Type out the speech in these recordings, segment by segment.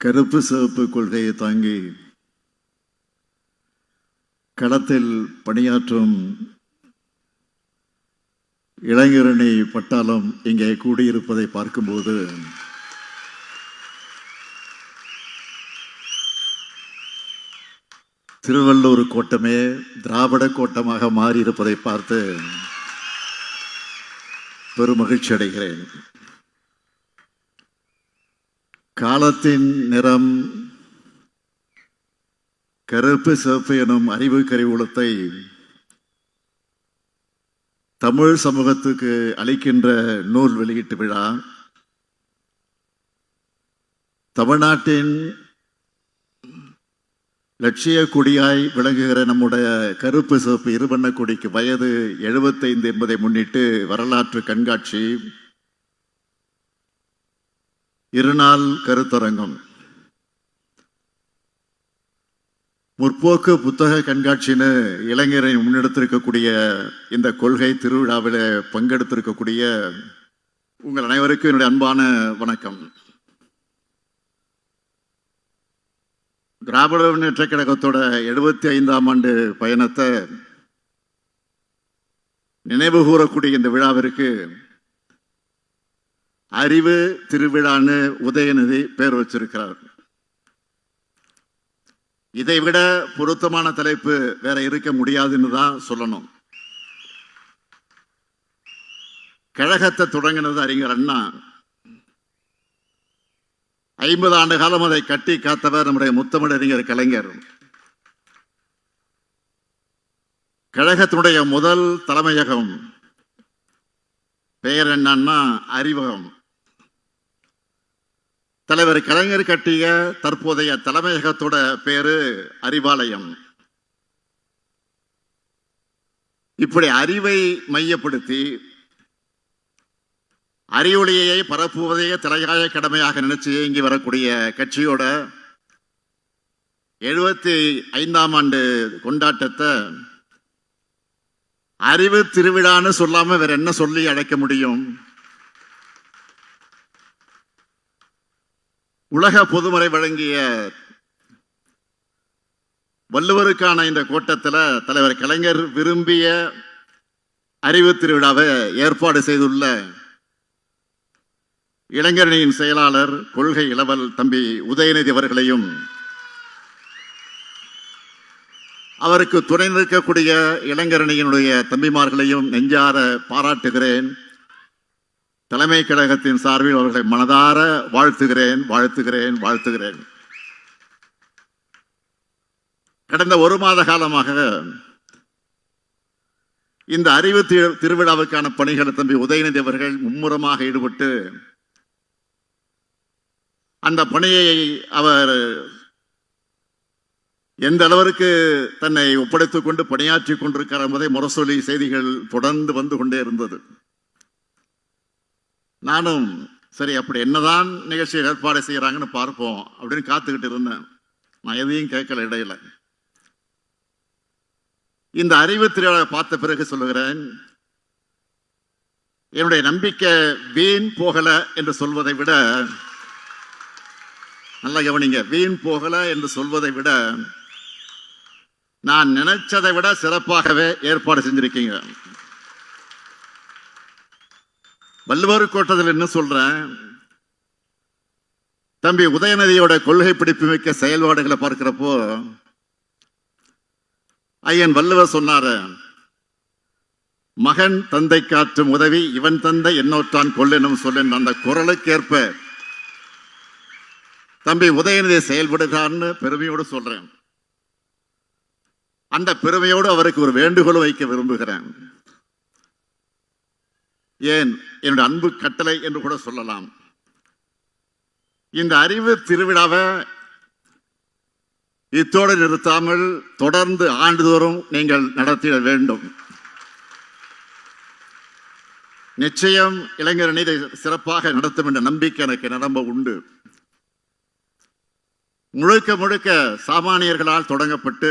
கருப்பு சிவப்பு கொள்கையை தாங்கி களத்தில் பணியாற்றும் இளைஞரணி பட்டாளம் இங்கே கூடியிருப்பதை பார்க்கும்போது திருவள்ளூர் கோட்டமே திராவிட கோட்டமாக மாறியிருப்பதை பார்த்து பெருமகிழ்ச்சி அடைகிறேன் காலத்தின் நிறம் கருப்பு சிவப்பு எனும் அறிவு கருவூலத்தை தமிழ் சமூகத்துக்கு அளிக்கின்ற நூல் வெளியீட்டு விழா. தமிழ்நாட்டின் லட்சிய கொடியாய் விளங்குகிற நம்முடைய கருப்பு சிவப்பு இருவண்ண கொடிக்கு வயது எழுபத்தைந்து என்பதை முன்னிட்டு வரலாற்று கண்காட்சி. இருநாள் கருத்தரங்கம். முற்போக்கு புத்தக கண்காட்சின்னு இளைஞரை முன்னெடுத்திருக்கக்கூடிய இந்த கொள்கை திருவிழாவில் பங்கெடுத்திருக்கக்கூடிய உங்கள் அனைவருக்கும் என்னுடைய அன்பான வணக்கம். திராவிட முன்னேற்ற கழகத்தோட எழுபத்தி ஐந்தாம் ஆண்டு பயணத்தை நினைவு கூறக்கூடிய இந்த விழாவிற்கு அறிவு திருவிழான்னு உதயநிதி பேர் வச்சிருக்கிறார். இதை விட பொருத்தமான தலைப்பு வேற இருக்க முடியாதுன்னு தான் சொல்லணும். கழகத்தை தொடங்கினது அறிஞர் அண்ணா. ஐம்பது ஆண்டு காலம் அதை கட்டி காத்தவர் நம்முடைய முத்தமிழறிஞர் கலைஞர். கழகத்தினுடைய முதல் தலைமையகம் பெயர் என்னன்னா அறிவகம். தலைவர் கலைஞர் கட்டிய தற்போதைய தலைமையகத்தோட பேரு அறிவாலயம். இப்படி அறிவை மையப்படுத்தி அறிவொளியை பரப்புவதையே தலையாய கடமையாக நினைச்சு இயங்கி வரக்கூடிய கட்சியோட எழுபத்தி ஐந்தாம் ஆண்டு கொண்டாட்டத்தை அறிவு திருவிழான்னு சொல்லாம வேற என்ன சொல்லி அழைக்க முடியும்? உலக பொதுமறை வழங்கிய வள்ளுவருக்கான இந்த கூட்டத்தில் தலைவர் கலைஞர் விரும்பிய அறிவு திருவிழாவை ஏற்பாடு செய்துள்ள இளைஞரணியின் செயலாளர் கொள்கை இளவல் தம்பி உதயநிதி அவர்களையும் அவருக்கு துணை நிற்கக்கூடிய இளைஞரணியினுடைய தம்பிமார்களையும் நெஞ்சார பாராட்டுகிறேன். தலைமை கழகத்தின் சார்பில் அவர்களை மனதார வாழ்த்துகிறேன் வாழ்த்துகிறேன் வாழ்த்துகிறேன். கடந்த ஒரு மாத காலமாக இந்த அறிவு திருவிழாவுக்கான பணிகளை தம்பி உதயநிதி அவர்கள் மும்முரமாக ஈடுபட்டு அந்த பணியை அவர் எந்த அளவிற்கு தன்னை ஒப்படைத்துக் கொண்டு பணியாற்றி கொண்டிருக்கிறார் என்பதை முரசொலி செய்திகள் தொடர்ந்து வந்து கொண்டே இருந்தது. நானும் சரி அப்படி என்னதான் நிகழ்ச்சி ஏற்பாடு செய்யறாங்கன்னு பார்ப்போம் அப்படின்னு காத்துக்கிட்டு இருந்தேன். நான் எதையும் கேட்கல இடையில. இந்த அறிவு திருவிழாவை பார்த்த பிறகு சொல்லுகிறேன் என்னுடைய நம்பிக்கை வீண் போகல என்று சொல்வதை விட நல்லா கவனிங்க வீண் போகல என்று சொல்வதை விட நான் நினைச்சதை விட சிறப்பாகவே ஏற்பாடு செஞ்சிருக்கீங்க. வள்ளுவர் கோட்டத்தில் என்ன சொல்றேன்? தம்பி உதயநிதியோட கொள்கை பிடிப்பு மிக்க செயல்பாடுகளை பார்க்கிறப்போ ஐயன் வள்ளுவர் சொன்னாரு மகன் தந்தை காற்றும் உதவி இவன் தந்தை என்னோற்றான் கொள்ளெனும் சொல்லின் அந்த குரலுக்கேற்ப தம்பி உதயநிதி செயல்படுகிறான்னு பெருமையோடு சொல்றேன். அந்த பெருமையோடு அவருக்கு ஒரு வேண்டுகோள் வைக்க விரும்புகிறேன். ஏன் என்னுடைய அன்பு கட்டளை என்று கூட சொல்லலாம். இந்த அறிவு திருவிழாவை இத்தோடு நிறுத்தாமல் தொடர்ந்து ஆண்டுதோறும் நீங்கள் நடத்திட வேண்டும். நிச்சயம் இளைஞரணி இதை சிறப்பாக நடத்தும் என்ற நம்பிக்கை எனக்கு நிரம்ப உண்டு. முழுக்க முழுக்க சாமானியர்களால் தொடங்கப்பட்டு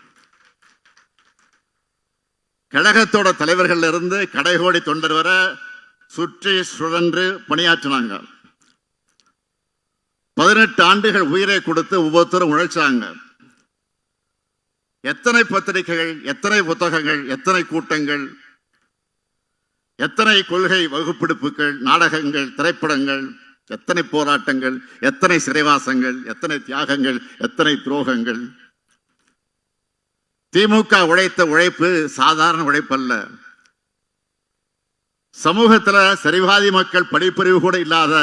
கழகத்தோட தலைவர்கள் இருந்து கடைகோடி தொண்டர் வர சுற்றி சுழன்று பணியாற்றினாங்க. பதினெட்டு ஆண்டுகள் உயிரை கொடுத்து ஒவ்வொருத்தரும் உழைச்சாங்க. எத்தனை பத்திரிகைகள் எத்தனை புத்தகங்கள் எத்தனை கூட்டங்கள் எத்தனை கொள்கை வகுப்பெடுப்புகள் நாடகங்கள் திரைப்படங்கள் எத்தனை போராட்டங்கள் எத்தனை சிறைவாசங்கள் எத்தனை தியாகங்கள் எத்தனை துரோகங்கள் திமுக உழைத்த உழைப்பு சாதாரண உழைப்பல்ல. சமூகத்துல சரிவாதி மக்கள் படிப்பறிவு கூட இல்லாத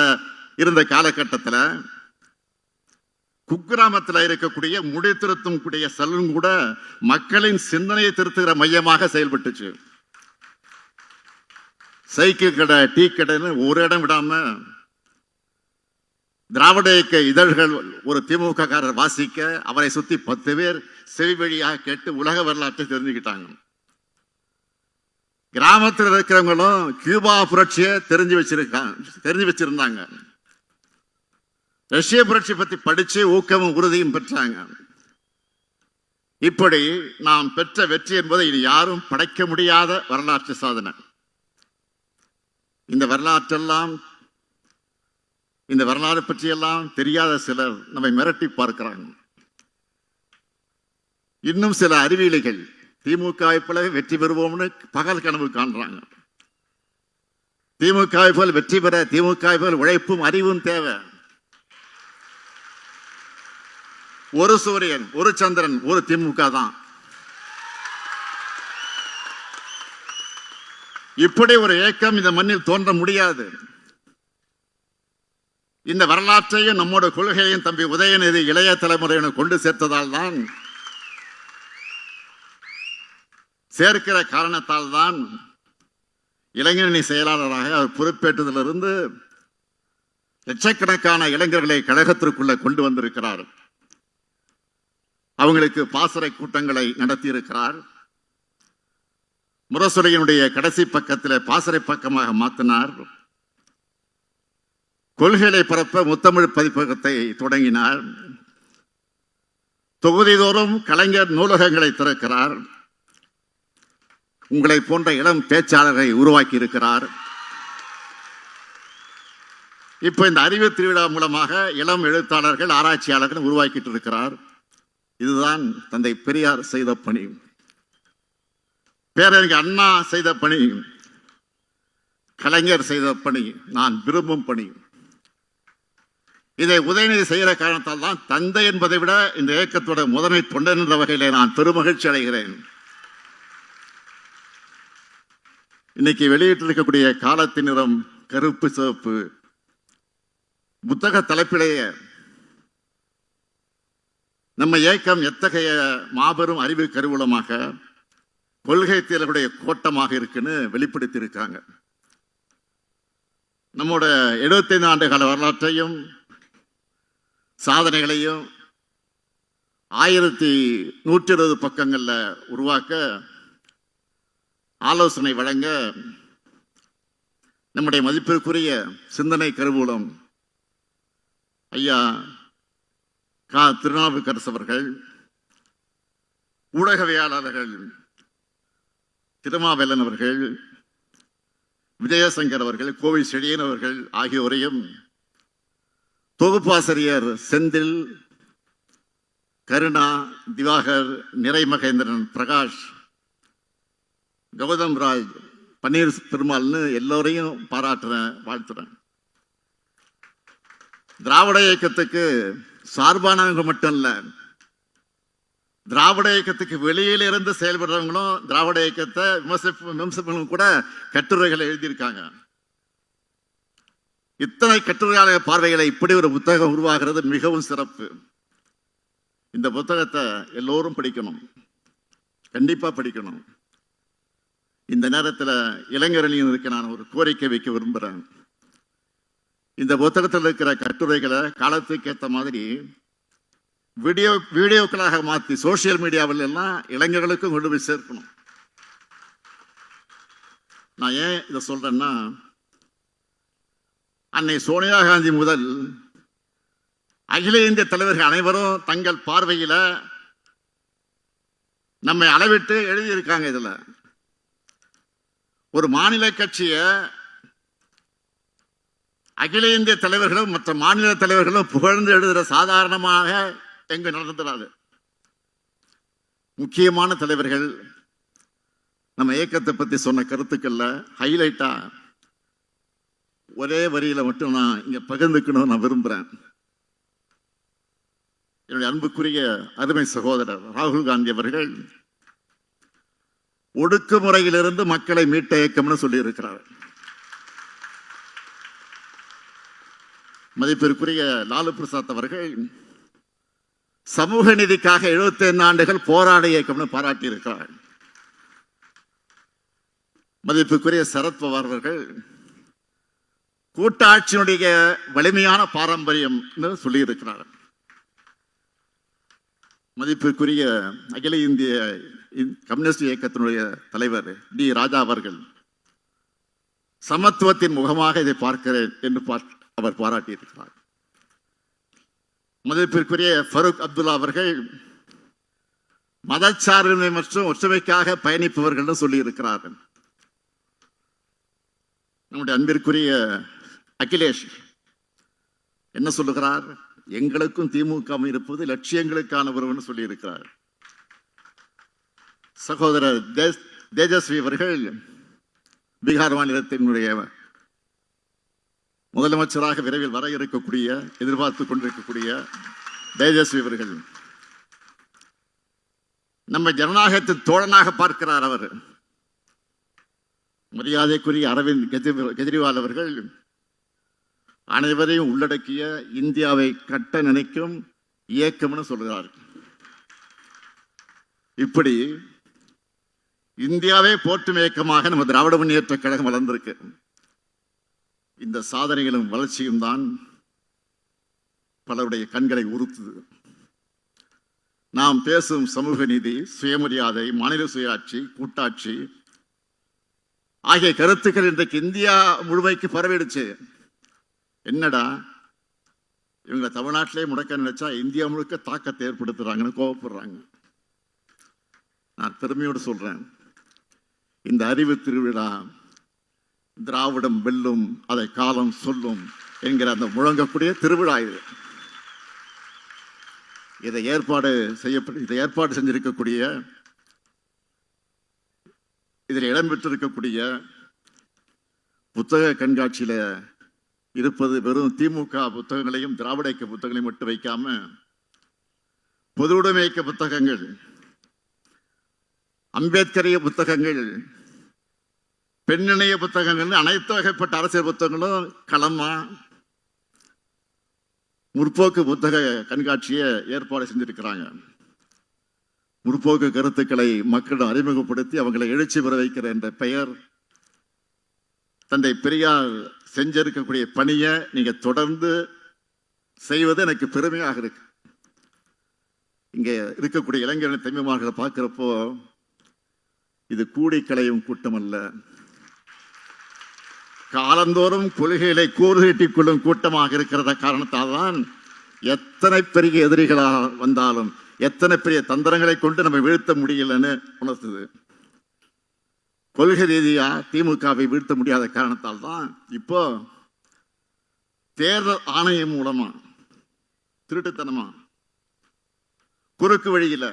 இருந்த காலகட்டத்தில் குக்கிராமத்தில் இருக்கக்கூடிய முடி திருத்தும் கூடிய செல்லும் கூட மக்களின் சிந்தனையை திருத்துகிற மையமாக செயல்பட்டுச்சு. சைக்கிள் கடை டீ கடைன்னு ஒரு இடம் விடாமல் திராவிட இயக்க இதழ்கள் ஒரு திமுக காரர் வாசிக்க அவரை சுத்தி பத்து பேர் செவி வழியாக கேட்டு உலக வரலாற்றை தெரிஞ்சுக்கிட்டாங்க. கிராமத்தில் இருக்கிறவங்களும் கியூபா புரட்சியை தெரிஞ்சு வச்சிருக்காங்க தெரிஞ்சு வச்சிருந்தாங்க. ரஷ்ய புரட்சி பத்தி படிச்சு ஊக்கமும் உறுதியும் பெற்றாங்க. இப்படி நாம் பெற்ற வெற்றி என்பதை இனி யாரும் படைக்க முடியாத வரலாற்று சாதனை. இந்த வரலாற்றெல்லாம் இந்த வரலாறு பற்றியெல்லாம் தெரியாத சிலர் நம்மை மிரட்டி பார்க்கிறாங்க. இன்னும் சில அறிவியலிகள் திமுக போலவே வெற்றி பெறுவோம்னு பகல் கனவு காண்றாங்க. திமுகவை போல் வெற்றி பெற திமுக போல் உழைப்பும் அறிவும் தேவை. ஒரு சூரியன் ஒரு சந்திரன் ஒரு திமுக தான். இப்படி ஒரு இயக்கம் இந்த மண்ணில் தோன்ற முடியாது. இந்த வரலாற்றையும் நம்மோட கொள்கையையும் தம்பி உதயநிதி இளைய தலைமுறையினர் கொண்டு சேர்த்ததால் தான் சேர்க்கிற காரணத்தால் தான் இளைஞரணி செயலாளராக அவர் பொறுப்பேற்றதிலிருந்து லட்சக்கணக்கான இளைஞர்களை கழகத்திற்குள்ளே கொண்டு வந்திருக்கிறார். அவங்களுக்கு பாசறை கூட்டங்களை நடத்தியிருக்கிறார். முரசுரையினுடைய கடைசி பக்கத்தில் பாசறை பக்கமாக மாற்றினார் கொள்கைகளை பரப்ப முத்தமிழ் பதிப்பகத்தை தொடங்கினார். தொகுதிதோறும் கலைஞர் நூலகங்களை திறக்கிறார். உங்களை போன்ற இளம் பேச்சாளரை உருவாக்கி இருக்கிறார் இப்போ இந்த அறிவு திருவிழா மூலமாக இளம் எழுத்தாளர்கள் ஆராய்ச்சியாளர்கள் உருவாக்கிட்டு இருக்கிறார் இதுதான் தந்தை பெரியார் செய்த பணி. பேரறிஞர் அண்ணா செய்த பணி. கலைஞர் செய்த பணி. நான் விரும்பும் பணி. இதை உதயநிதி செய்கிற காரணத்தால் தான் தந்தை என்பதை விட இந்த இயக்கத்தோட முதன்மை தொண்டன் என்ற வகையிலே நான் பெருமகிழ்ச்சி அடைகிறேன். இன்னைக்கு வெளியிட்டிருக்கக்கூடிய காலத்தின் நிறம் கருப்பு சிவப்பு புத்தக தலைப்பிலேயே நம்ம இயக்கம் எத்தகைய மாபெரும் அறிவு கருவூலமாக கொள்கை தேர்வுடைய கோட்டமாக இருக்குன்னு வெளிப்படுத்தியிருக்காங்க. நம்மோட 75 ஆண்டு கால வரலாற்றையும் சாதனைகளையும் ஆயிரத்தி நூற்றி இருபது பக்கங்களில் உருவாக்க ஆலோசனை வழங்க நம்முடைய மதிப்பிற்குரிய சிந்தனை கருவூலம் ஐயா கா. திருநாவுக்கரசு அவர்கள் ஊடகவியலாளர்கள் திருமாவேலன் அவர்கள் விஜயசங்கர் அவர்கள் கோவில் செழியன் அவர்கள் ஆகியோரையும் தொகுப்பாசிரியர் செந்தில் கருணா திவாகர் நிறைமகேந்திரன் பிரகாஷ் கௌதம் ராஜ் பன்னீர் பெருமாள்னு எல்லோரையும் பாராட்டுறேன் வாழ்த்துறேன். திராவிட இயக்கத்துக்கு சார்பானவங்க மட்டும் இல்லை திராவிட இயக்கத்துக்கு வெளியில இருந்து செயல்படுறவங்களும் திராவிட இயக்கத்தை விமர்சிப்பு விமர்சிப்பவங்களும் கூட கட்டுரைகளை எழுதியிருக்காங்க. இத்தனை கட்டுரையாளர் பார்வைகளை இப்படி ஒரு புத்தகம் உருவாகிறது மிகவும் சிறப்பு. இந்த புத்தகத்தை எல்லோரும் படிக்கணும். கண்டிப்பாக படிக்கணும். இந்த நேரத்தில் இளைஞரணியினருக்கு நான் ஒரு கோரிக்கை வைக்க விரும்புகிறேன் இந்த புத்தகத்தில் இருக்கிற கட்டுரைகளை காலத்துக்கு ஏற்ற மாதிரி வீடியோ வீடியோக்களாக மாற்றி சோஷியல் மீடியாவில் எல்லாம் இளைஞர்களுக்கும் கொண்டு போய் சேர்க்கணும். நான் ஏன் இதை சொல்கிறேன்னா அன்னை சோனியா காந்தி முதல் அகில இந்திய தலைவர்கள் அனைவரும் தங்கள் பார்வையில் நம்மை அளவிட்டு எழுதியிருக்காங்க இதுல. ஒரு மாநில கட்சியை அகில இந்திய தலைவர்களும் மற்ற மாநில தலைவர்களும் புகழ்ந்து எழுதுகிற சாதாரணமாக எங்கு நடந்துடாது முக்கியமான தலைவர்கள் நம்ம இயக்கத்தை பற்றி சொன்ன கருத்துக்கள்ல ஹைலைட்டா ஒரே வரியில மட்டும் நான் இங்க பகிர்ந்துக்கணும்னு நான் விரும்புறேன். என்னுடைய அன்புக்குரிய அருமை சகோதரர் ராகுல் காந்தி அவர்கள் ஒடுக்குமுறையிலிருந்து மக்களை மீட்ட இயக்கம்னு சொல்லியிருக்கிறார். மதிப்பிற்குரிய லாலு பிரசாத் அவர்கள் சமூக நீதிக்காக 75 ஆண்டுகள் போராட இயக்கம்னு பாராட்டியிருக்கிறார். மதிப்புக்குரிய சரத்பவார் அவர்கள் கூட்டாட்சியினுடைய வலிமையான பாரம்பரியம் சொல்லியிருக்கிறார். மதிப்புக்குரிய அகில இந்திய கம்யூனிஸ்ட் இயக்கத்தினுடைய தலைவர் டி. ராஜா அவர்கள் சமத்துவத்தின் முகமாக இதை பார்க்கிறேன் என்று அவர் பாராட்டியிருக்கிறார். மதிப்பிற்குரிய ஃபரூக் அப்துல்லா அவர்கள் மதச்சார்பின்மை மற்றும் ஒற்றுமைக்காக பயணிப்பவர்கள் சொல்லி இருக்கிறார்கள் நம்முடைய அன்பிற்குரிய அகிலேஷ் என்ன சொல்லுகிறார்? எங்களுக்கும் திமுக இருப்பது லட்சியங்களுக்கான உறவுன்னு சொல்லியிருக்கிறார். சகோதரர் தேஜஸ்வி அவர்கள் பீகார் மாநிலத்தினுடைய முதலமைச்சராக விரைவில் வர இருக்கக்கூடிய எதிர்பார்த்து கொண்டிருக்கக்கூடிய தேஜஸ்வி அவர்கள். நம்ம ஜனநாயகத்தின் தோழனாக பார்க்கிறார் அவர். மரியாதைக்குரிய அரவிந்த் கெஜ்ரிவால் அவர்கள் அனைவரையும் உள்ளடக்கிய இந்தியாவை கட்ட நினைக்கும் இயக்கம்னு சொல்கிறார். இப்படி இந்தியாவே போற்றும் இயக்கமாக நம்ம திராவிட முன்னேற்ற கழகம் வளர்ந்திருக்கு. இந்த சாதனைகளும் வளர்ச்சியும் தான் பலருடைய கண்களை உறுத்துது. நாம் பேசும் சமூக நீதி சுயமரியாதை மாநில சுயாட்சி கூட்டாட்சி ஆகிய கருத்துக்கள் இன்றைக்கு இந்தியா முழுமைக்கு பரவிடுச்சு. என்னடா? இவங்க தமிழ்நாட்டிலே முடக்க நினைச்சா இந்தியா முழுக்க தாக்கத்தை ஏற்படுத்துறாங்கன்னு கோவப்படுறாங்க. நான் பெருமையோடு சொல்றேன். இந்த அறிவு திருவிழா திராவிடம் வெல்லும் அதை காலம் சொல்லும் என்கிற அந்த முழங்கக்கூடிய திருவிழா இது. இதை ஏற்பாடு செய்யப்பட்டு இதை ஏற்பாடு செஞ்சிருக்கக்கூடிய இதில் இடம்பெற்றிருக்கக்கூடிய புத்தக கண்காட்சியில இருப்பது வெறும் திமுக புத்தகங்களையும் திராவிட இயக்க புத்தகங்களையும் மட்டும் வைக்காம பொதுவுடைமை இயக்க புத்தகங்கள் அம்பேத்கரிய புத்தகங்கள் பெண்ணிணைய புத்தகங்கள் அனைத்து வகைப்பட்ட அரசியல் புத்தகங்களும் களமா முற்போக்கு புத்தக கண்காட்சியை ஏற்பாடு செஞ்சிருக்கிறாங்க. முற்போக்கு கருத்துக்களை மக்களிடம் அறிமுகப்படுத்தி அவங்களை எழுச்சி பெற வைக்கிற என்ற பெயர் தந்தை பெரியார் செஞ்சிருக்கக்கூடிய பணியை நீங்கள் தொடர்ந்து செய்வது எனக்கு பெருமையாக இருக்கு. இங்கே இருக்கக்கூடிய இளைஞர்கள் தம்பிமார்களை பார்க்குறப்போ இது கூடி களையும் கூட்டம் அல்ல காலந்தோறும் கொள்கைகளை கூறுகட்டிக் கொள்ளும் கூட்டமாக இருக்கிறத காரணத்தால் தான் எத்தனை பெரிய எதிரிகளாக வந்தாலும் எத்தனை பெரிய தந்திரங்களை கொண்டு நம்ம வீழ்த்த முடியலன்னு உணர்த்துது கொள்கை ரீதியாக திமுகவை வீழ்த்த முடியாத காரணத்தால் தான் இப்போ தேர்தல் ஆணையம் மூலமா திருட்டுத்தனமா குறுக்கு வழியில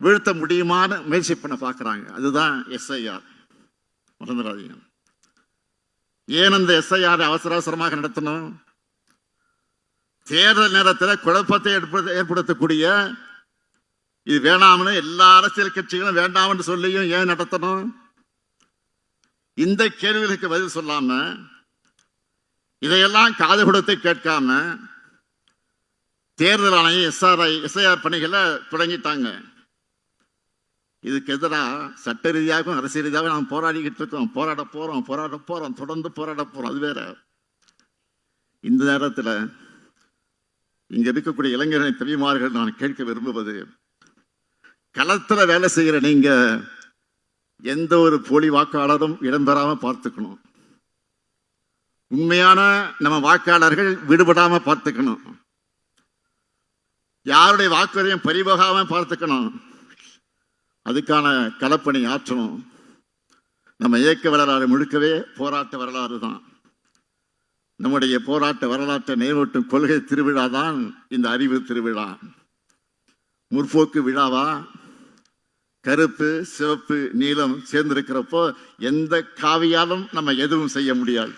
வீழ்த்த முடியுமான்னு முயற்சி பண்ண பார்க்கறாங்க. அதுதான் எஸ்ஐஆர். மறந்துடாதீங்க. ஏன் அந்த எஸ்ஐஆர் அவசர அவசரமாக நடத்தணும்? தேர்தல் நேரத்தில் குழப்பத்தை ஏற்படுத்த ஏற்படுத்தக்கூடிய இது வேணாம்னு எல்லா அரசியல் கட்சிகளும் வேண்டாம்னு சொல்லியும் ஏன் நடத்தணும்? இந்த கேள்விகளுக்கு பதில் சொல்லாம இதையெல்லாம் காது கொடுத்து கேட்காம தேர்தல் ஆணையம் எஸ்ஆர்ஐ எஸ்ஐஆர் பணிகளை தொடங்கிட்டாங்க. இதுக்கு எதிராக சட்ட ரீதியாகவும் அரசியல் ரீதியாகவும் நாம் போராடிக்கிட்டு இருக்கோம். போராட போறோம் போராட போறோம் தொடர்ந்து போராட போறோம். அது வேற. இந்த நேரத்தில் இங்க இருக்கக்கூடிய இளைஞர்களின் தவிமார்கள் நான் கேட்க விரும்புவது களத்தில் வேலை செய்கிற நீங்கள் எந்த ஒரு போலி வாக்காளரும் இடம்பெறாமல் பார்த்துக்கணும். உண்மையான நம்ம வாக்காளர்கள் விடுபடாமல் பார்த்துக்கணும். யாருடைய வாக்குறையும் பறிபோகாமல் பார்த்துக்கணும். அதுக்கான களப்பணி ஆற்றணும். நம்ம இயக்க வரலாறு முழுக்கவே போராட்ட வரலாறு தான். நம்முடைய போராட்ட வரலாற்றை நினைவூட்டும் கொள்கை திருவிழா தான் இந்த அறிவு திருவிழா. முற்போக்கு விழாவா? கருப்பு சிவப்பு நீலம் சேர்ந்திருக்கிறப்போ எந்த காவியாலும் நம்ம எதுவும் செய்ய முடியாது.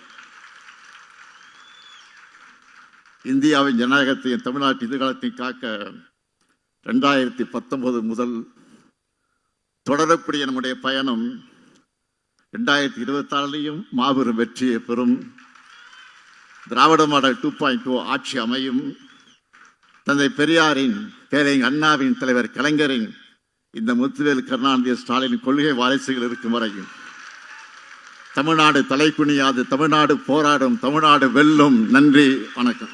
இந்தியாவின் ஜனநாயகத்தையும் தமிழ்நாட்டு எதிர்காலத்தையும் காக்க ரெண்டாயிரத்தி பத்தொன்பது முதல் தொடரக்கூடிய நம்முடைய பயணம் ரெண்டாயிரத்தி இருபத்தாறுலையும் மாபெரும் வெற்றியை பெறும். Dravida model two point two ஆட்சி அமையும். தந்தை பெரியாரின் பேரை அண்ணாவின் தலைவர் கலைஞரின் இந்த முத்துவேல் கருணாநிதி ஸ்டாலின் கொள்கை வாரிசுகள் இருக்கும் வரையும். தமிழ்நாடு தலைக்குனியாது தமிழ்நாடு போராடும் தமிழ்நாடு வெல்லும். நன்றி வணக்கம்.